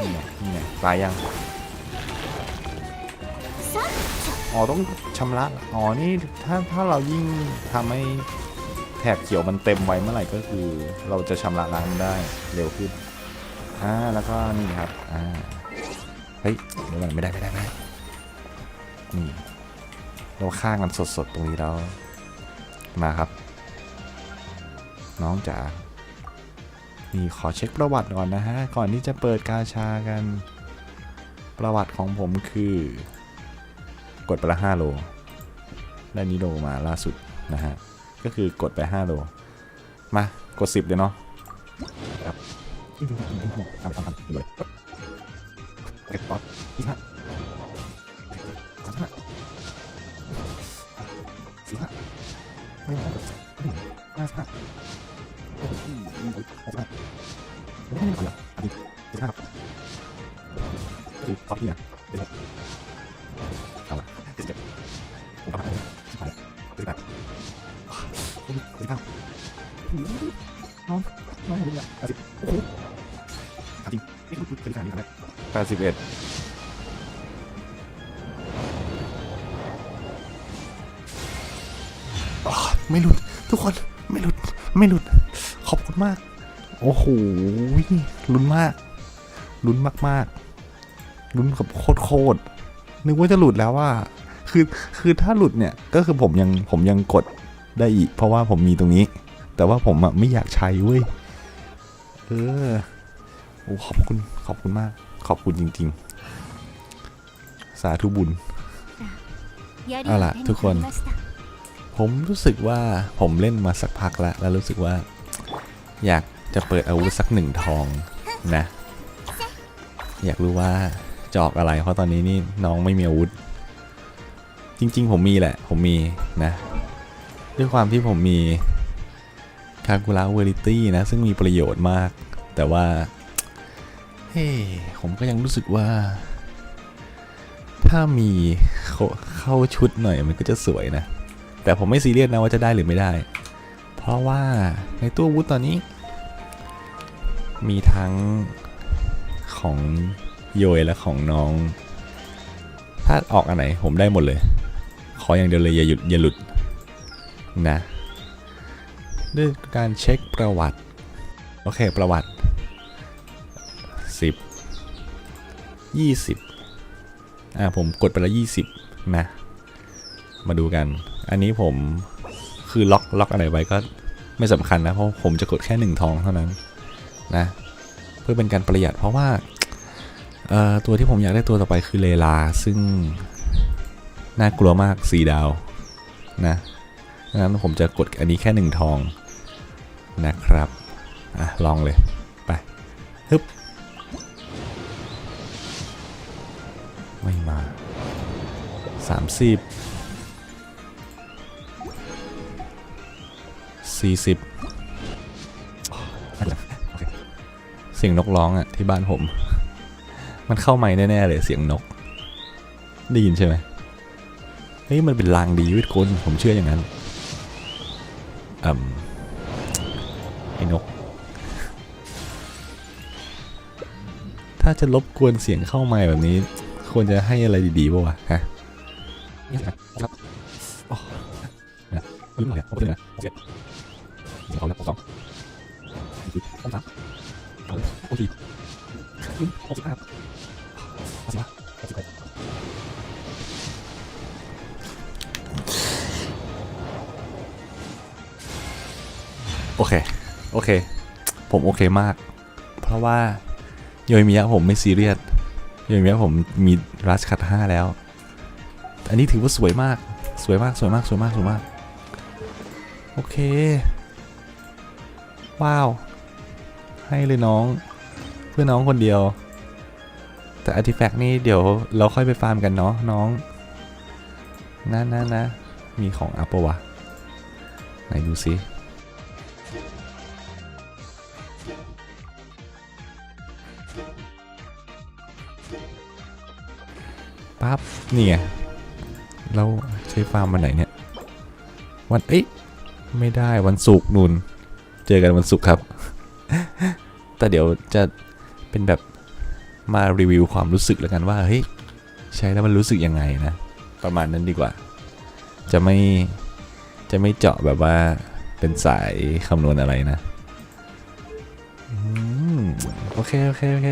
นี่ไงนี่ไงตายยังอ๋อต้องชำระอ๋อนี่ถ้าถ้าเรายิ่งทำให้แถบเขียวมันเต็มไว้เมื่อไหร่ก็คือ เราจะชำระล้างมันได้เร็วขึ้นอ่าแล้วก็นี่ครับอ่าเฮ้ยเดี๋ยวก่อนไม่ได้ไม่ได้ไม่ได้นี่เราฆ่ากันสดๆตรงนี้แล้วมาครับ น้องจ๋า นี่ขอเช็คประวัติก่อนนะฮะ ก่อนที่จะเปิดกาชากัน ประวัติของผมคือ กดไปละ5โล ได้นี้โลมาล่าสุดนะฮะ ก็คือกดไป5โล มากด10เลยเนาะครับทำทำทำเลยเก็บป๊อปสี่ห้า ไม่ได้ไม่ได้อันนี้สี่ห้าครับคือป๊อปเนี่ยเป็นเอาละสิบเจ็ดผมเอาไปสิบแปดสิบแปดสิบเก้าน้องน้องอะไรเนี่ยแปดสิบโอ้โหถามจริงนี่คือคือขนาดนี้ครับแปดสิบเอ็ดไม่หลุดทุกคนไม่หลุดไม่หลุดขอบคุณมาก โอ้โหลุ้นมาก ลุ้นมากๆลุ้นกับโคตรโคตรๆนึกว่าจะหลุดแล้วว่า คือคือถ้าหลุดเนี่ยก็คือผมยังผมยังกดได้อีก เพราะว่าผมมีตรงนี้ แต่ว่าผมอะไม่อยากใช้เว้ยเออโอ้ขอบคุณขอบคุณมาก ขอบคุณจริง ๆ สาธุบุญเอาล่ะทุกคนผมรู้สึกว่าผมเล่นมาสักพักแล้ว แล้วรู้สึกว่า อยาก จะเปิดอาวุธสักหนึ่งทองนะ อยากรู้ว่าจะอกอะไร เพราะตอนนี้นี่น้องไม่มีอาวุธ จริง ๆ ผมมีแหละ ผมมีนะ ด้วยความที่ผมมีคาคูล่าเวอริตี้นะ ซึ่งมีประโยชน์มาก แต่ว่า เฮ้ผมก็ยังรู้สึกว่า ถ้ามีเข้าเข้าชุดหน่อยมันก็จะสวยนะ แต่ผมไม่ซีเรียสนะว่าจะได้หรือไม่ได้ เพราะว่าในตู้อาวุธตอนนี้ มีทั้งของโยยและของน้อง ถ้าออกอันไหนผมได้หมดเลย ขออย่างเดียวเลยอย่าหยุดอย่าหลุดนะด้วยการเช็คประวัติ โอเค ประวัติ 10 20อ่าผมกดไปแล้ว20 นะ มาดูกัน อันนี้ผมคือล็อกล็อกอะไรไว้ก็ไม่สำคัญนะ เพราะผมจะกดแค่หนึ่งทองเท่านั้น นะ เพื่อเป็นการประหยัดเพราะว่าตัวที่ผมอยากได้ตัวต่อไปคือเลลา ซึ่งน่ากลัวมากสีดาวนะดังนั้นผมจะกดอันนี้แค่หนึ่งทองนะครับอะลองเลย ไปฮึบไม่มา 30 40 สียงนกร้องอะที่บ้านผม มันเข้าไม่แน่ๆเลยเสียงนก ได้ยินใช่ไหมเฮ้ยมันเป็นลางดีวิทคนผมเชื่ออย่างนั้นอืมไอ้นก ถ้าจะรบกวนเสียงเข้าไม่แบบนี้ ควรจะให้อะไรดีๆป่าวะฮะนี่ครับอ๋อนะลืมเลยเอาไปเลยนะโอเคเอาแล้วสองสาม สามเอาโอเคหกสิบห้าครับหกสิบห้าหกสิบหกโอเค โอเค ผมโอเคมาก เพราะว่าโยยมิยะผมไม่ซีเรียสโยยมิยะผมมีรัชคัตห้าแล้ว อันนี้ถือว่าสวยมาก สวยมาก สวยมาก สวยมาก สวยมาก โอเค ว้าว ให้เลยน้องเพื่อน้องคนเดียว แต่อาร์ติแฟกต์นี่เดี๋ยวเราค่อยไปฟาร์มกันเนาะน้องนะนะนะมีของอัปปะวะไหนดูซิปั๊บนี่ไงเราใช้ฟาร์มวันไหนเนี่ย วันเอ๊ะไม่ได้วันศุกร์นุน เจอกันวันศุกร์ครับ แต่เดี๋ยวจะ เป็นแบบมารีวิวความรู้สึกแล้วกันว่าเฮ้ยใช้แล้วมันรู้สึกยังไงนะ ประมาณนั้นดีกว่า จะไม่จะไม่เจาะแบบว่าเป็นสายคำนวณอะไรนะอืมโอเค โอเค โอเค